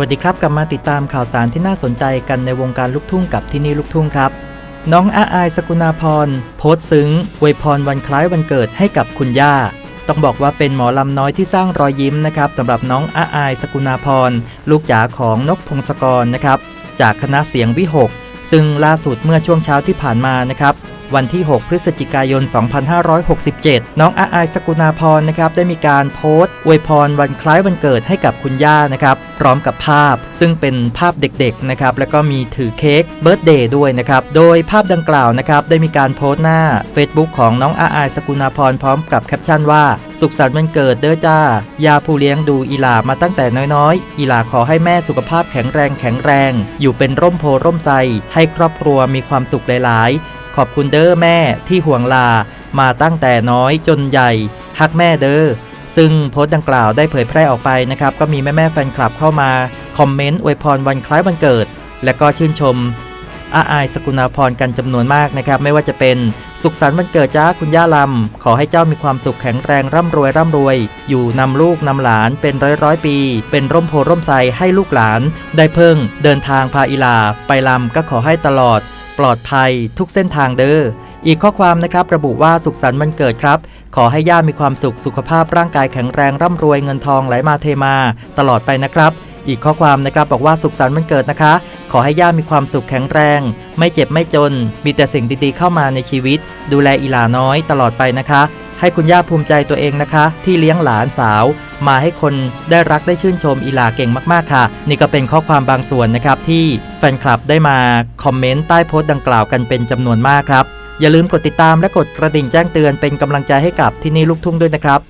วัสดีครับ กลับมาติดตามข่าวสารที่น่าสนใจกันในวงการลูกทุ่งกับที่นี่ลูกทุ่งครับ น้องอาอายสกุณาพร โพสต์ซึ้งอวยพรวันคล้ายวันเกิดให้กับคุณย่า ต้องบอกว่าเป็นหมอลำน้อยที่สร้างรอยยิ้มนะครับสำหรับน้องอาอายสกุณาพร ลูกจ๋าของนกพงศกรนะครับ จากคณะเสียงวิหกซึ่งล่าสุดเมื่อช่วงเช้าที่ผ่านมานะครับ วันที่ 6 พฤศจิกายน 2567 น้องอาอายสกุณาพรนะครับได้มีการโพสต์อวยพรวันคล้ายวันเกิดให้กับคุณย่านะครับพร้อมกับภาพ ซึ่งเป็นภาพเด็กๆนะครับแล้วก็มีถือเค้กเบิร์ตเดย์ด้วยนะครับโดยภาพดังกล่าวนะครับได้มีการโพสต์หน้า Facebook ของน้องอาอายสกุณาพรพร้อมกับแคปชั่นว่า สุขสันต์วันเกิดเด้อจ้ายาผู้เลี้ยงดูอีหลามาตั้งแต่น้อยๆ อีหลาขอให้แม่สุขภาพแข็งแรงแข็งแรง อยู่เป็นร่มโพร่มไทรให้ครอบครัวมีความสุขหลายๆ ขอบคุณเด้อแม่ที่ห่วงลามาตั้งแต่น้อยจนใหญ่ฮักแม่เด้อซึ่งโพสต์ดังกล่าวได้เผยแพร่ออกไปนะครับ ก็มีแม่ๆแฟนคลับเข้ามา คอมเมนต์อวยพรวันคล้ายวันเกิด และก็ชื่นชมอาอายสกุณาพรกันจำนวนมากนะครับ ไม่ว่าจะเป็นสุขสันต์วันเกิดจ้าคุณย่าลำ ขอให้เจ้ามีความสุขแข็งแรงร่ำรวยร่ำรวย อยู่นำลูกนำหลานเป็นร้อยร้อยปี เป็นร่มโพร่มไทรให้ลูกหลาน ได้เพิ่ง เดินทางพาอีลา ไปลำก็ขอให้ตลอด ปลอดภัยทุกเส้นทางเด้ออีกข้อความนะครับระบุว่าสุขสันต์วันเกิดครับ ขอให้ย่ามีความสุขสุขภาพร่างกายแข็งแรงร่ำรวยเงินทองไหลมาเทมา ตลอดไปนะครับ อีกข้อความนะครับบอกว่าสุขสันต์วันเกิดนะคะ ขอให้ย่ามีความสุขแข็งแรง ไม่เจ็บไม่จน มีแต่สิ่งดีๆเข้ามาในชีวิต ดูแลอีหลาน้อยตลอดไปนะคะ ให้คุณย่าภูมิใจตัวเองนะคะ ที่เลี้ยงหลานสาว มาให้คนได้รักได้ชื่นชมอีหลาเก่งมากๆค่ะ นี่ก็เป็นข้อความบางส่วนนะครับที่แฟนคลับได้มาคอมเมนต์ใต้โพสต์ดังกล่าวกันเป็นจำนวนมากครับ อย่าลืมกดติดตามและกดกระดิ่งแจ้งเตือนเป็นกำลังใจให้กับที่นี่ลูกทุ่งด้วยนะครับ